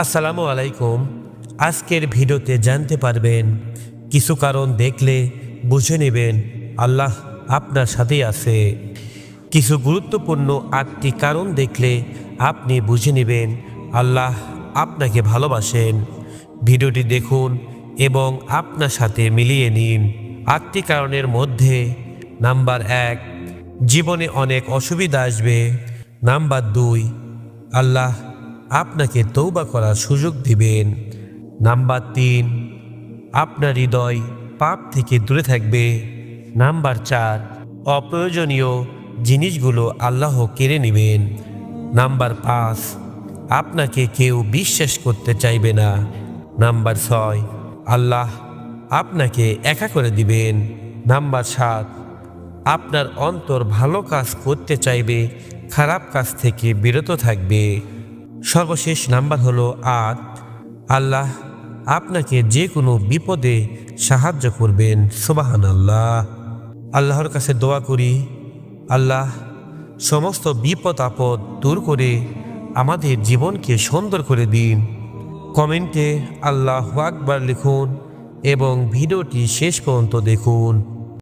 আসসালামু আলাইকুম। আজকের ভিডিওতে জানতে পারবেন, কিছু কারণ দেখলে বুঝে নেবেন আল্লাহ আপনার সাথেই আছে। কিছু গুরুত্বপূর্ণ আটটি কারণ দেখলে আপনি বুঝে নেবেন আল্লাহ আপনাকে ভালোবাসেন। ভিডিওটি দেখুন এবং আপনার সাথে মিলিয়ে নিন। আটটি কারণের মধ্যে নাম্বার এক, জীবনে অনেক অসুবিধা আসবে। নাম্বার দুই, আল্লাহ আপনাকে তৌবা করার সুযোগ দিবেন। নাম্বার তিন, আপনার হৃদয় পাপ থেকে দূরে থাকবে। নাম্বার চার, অপ্রয়োজনীয় জিনিসগুলো আল্লাহ কেড়ে নেবেন। নাম্বার পাঁচ, আপনাকে কেউ বিশ্বাস করতে চাইবে না। নাম্বার ছয়, আল্লাহ আপনাকে একা করে দিবেন। নাম্বার সাত, আপনার অন্তর ভালো কাজ করতে চাইবে, খারাপ কাজ থেকে বিরত থাকবে। সর্বশেষ নাম্বার হলো আট। আল্লাহ আপনাকে যে কোনো বিপদে সাহায্য করবেন। সুবাহান আল্লাহ আল্লাহর কাছে দোয়া করি, আল্লাহ সমস্ত বিপদ আপদ দূর করে আমাদের জীবনকে সুন্দর করে দিন। কমেন্টে আল্লাহ আকবার লিখুন এবং ভিডিওটি শেষ পর্যন্ত দেখুন।